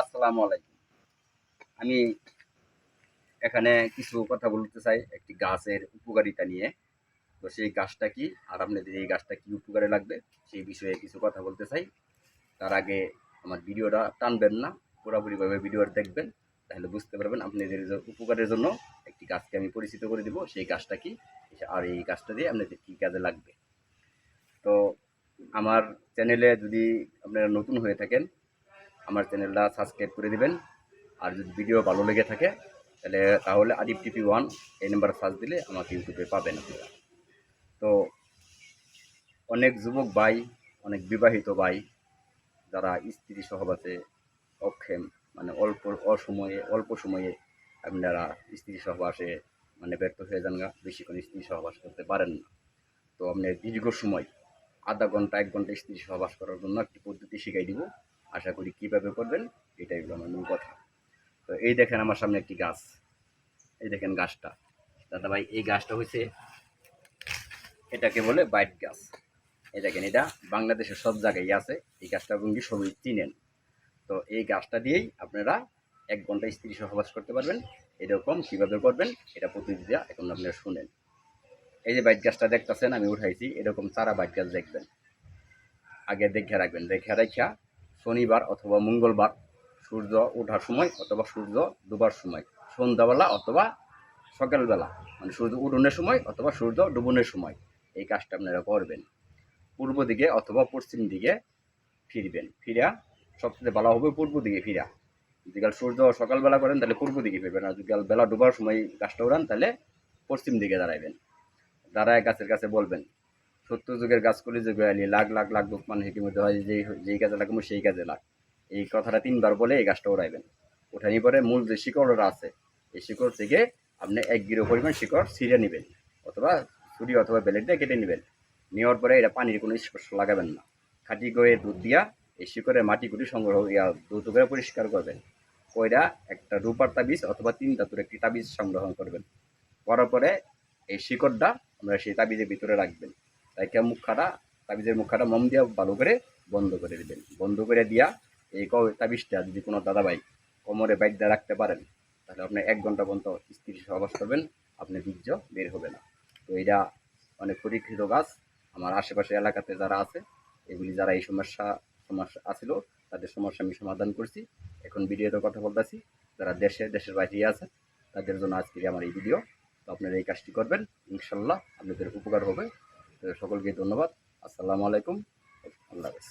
আসসালামু আলাইকুম। আমি এখানে কিছু কথা বলতে চাই একটি গাছের উপকারিতা নিয়ে। তো সেই গাছটা কি আর আপনাদের এই গাছটা কি উপকারে লাগবে, সেই বিষয়ে কিছু কথা বলতে চাই। তার আগে আমার ভিডিওটা টানবেন না, পুরোপুরিভাবে ভিডিওটা দেখবেন, তাহলে বুঝতে পারবেন আপনাদের উপকারের জন্য একটি গাছকে আমি পরিচিত করে দিব, সেই গাছটা কি, আর এই গাছটা দিয়ে আপনাদের কী কাজে লাগবে। তো আমার চ্যানেলে যদি আপনারা নতুন হয়ে থাকেন আমার চ্যানেলটা সাবস্ক্রাইব করে দিবেন। আর যদি ভিডিও ভালো লেগে থাকে, তাহলে তাহলে আদিপ টিপি ওয়ান এই নাম্বার সার্চ দিলে আমাকে ইউটিউবে পাবেন আপনারা। তো, অনেক যুবক ভাই, অনেক বিবাহিত ভাই, যারা স্ত্রী সহবাসে অক্ষেম মানে অল্প, অসময়ে, অল্প সময়ে আপনারা স্ত্রী সহবাসে মানে ব্যর্থ হয়ে যান গা বেশিক্ষণ স্ত্রী সহবাস করতে পারেন না। তো আপনি দীর্ঘ সময়, আধা ঘণ্টা, এক ঘণ্টা স্ত্রী সহবাস করার জন্য একটি পদ্ধতি শিখাই দিব। আশা করি কীভাবে করবেন, এটাই হলো আমার মূল কথা। তো এই দেখেন আমার সামনে একটি গাছ। এই দেখেন গাছটা। দাদা ভাই এই গাছটা হচ্ছে এটাকে বলে বাইট গাছ। এই দেখেন, এটা বাংলাদেশের সব জায়গায় আছে। এই গাছটা আপনি সবই চিনেন। তো এই গাছটা দিয়েই আপনারা এক ঘণ্টা স্ত্রী সহবাস করতে পারবেন। এরকম কীভাবে করবেন, এটা প্রতিনিধিরা এখন আপনারা শুনেন। এই যে বাইট গাছটা দেখতেছেন, আমি উঠাইছি, এরকম চারা বাইট গাছ দেখবেন। আগে দেখে রাখবেন। দেখে রাখা শনিবার অথবা মঙ্গলবার, সূর্য ওঠার সময় অথবা সূর্য ডুবার সময়, সন্ধ্যাবেলা অথবা সকালবেলা মানে সূর্য উঠনের সময় অথবা সূর্য ডুবনের সময়, এই কাজটা আপনারা করবেন। পূর্ব দিকে অথবা পশ্চিম দিকে ফিরবেন। ফিরা, সবচেয়ে ভালো হবে পূর্ব দিকে ফিরা। যদি কাল সূর্য সকালবেলা করেন, তাহলে পূর্ব দিকে ফিরবেন। আর যদি কাল বেলা ডুবার সময় গাছটা উড়ান তাহলে পশ্চিম দিকে দাঁড়াইবেন। দাঁড়ায় গাছের কাছে বলবেন সত্তর যুগের গাছ যে গোয়ালি, লাখ লাখ লাখ দুঃখ মানে ইতিমধ্যে হয় যেই যেই কাজে লাগাবো সেই কাজে লাগ। এই কথাটা তিনবার বলে এই গাছটা উড়াইবেন। ওঠানি পরে মূল যে শিকড়টা আছে, এই শিকড় থেকে আপনি এক গিরো পরিমাণ শিকড় ছিঁড়ে নেবেন, অথবা ছুরি অথবা বেলেট দিয়ে কেটে নেবেন। নেওয়ার পরে এটা পানির কোনো স্পর্শ লাগাবেন না। খাঁটি করে দুধ দিয়া এই শিকড়ের মাটিগুলি সংগ্রহ ইয়া দুধ করে পরিষ্কার করবেন। কইরা একটা রূপার তাবিজ অথবা তিন ধাতুর একটি তাবিজ সংগ্রহ করবেন। করার পরে এই শিকড়টা আমরা সেই তাবিজের ভিতরে রাখবেন। তাইকে মুখাটা তাবিজের মুখাটা মম দিয়ে ভালো করে বন্ধ করে দেবেন। বন্ধ করে দিয়া এই তাবিজটা যদি কোনো দাদাভাই কোমরে বাইক দিয়ে রাখতে পারেন, তাহলে আপনি এক ঘণ্টা পর্যন্ত স্ত্রী সহবাস করবেন, আপনি বীর্য বের হবে না। তো এটা অনেক পরীক্ষিত গাছ আমার আশেপাশে এলাকাতে যারা আছে, এগুলি যারা এই সমস্যা সমস্যা আছিল, তাদের সমস্যা আমি সমাধান করছি। এখন ভিডিওতে কথা বলতেছি, যারা দেশে, দেশের বাইরে আছে, তাদের জন্য আজকে আমার এই ভিডিও। তো আপনারা এই কাজটি করবেন, ইনশাল্লাহ আপনাদের উপকার হবে। সকলকে ধন্যবাদ। আসসালামু আলাইকুম। আল্লাহ হাফেজ।